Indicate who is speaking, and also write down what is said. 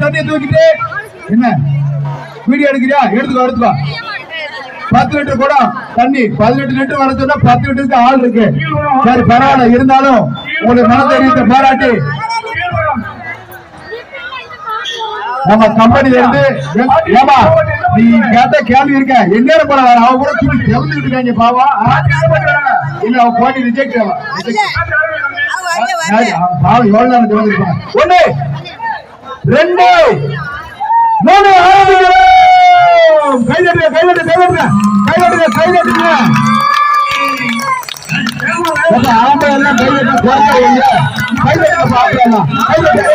Speaker 1: தண்ணியை தூக்கிட்டு என்ன? வீடியோ எடுக்கிறியா? எடுத்துக்கோ எடுத்துக்கோ. பத்து லிட்டர் கூட தண்ணி பதினெட்டு லிட்டர் வர சொன்னா பத்து லிட்டருக்கு ஆள் இருக்கு. சரி பரவாயில்ல இருந்தாலும் உங்களுக்கு மனதைரியத்தை பாராட்டி நம்ம கம்பெனில இருந்து ஏமா நீ கேட்ட கேள்வி இருக்க. என்ன போல வர அவன் கூட தூக்கி கிளம்பிட்டு இருக்காங்க பாவா இல்ல அவன் போட்டி ரிஜெக்ட் ஆவா. ஒண்ணு ரெண்டு மூணு ஆரம்பிக்கிறோம் கைதட்டுங்க கைதட்டு கைதட்டுங்க. கைதட்டுங்க கைதட்டுங்க. அப்ப ஆம்பளை எல்லாம் கைதட்ட கைதட்டு கைதட்டுங்க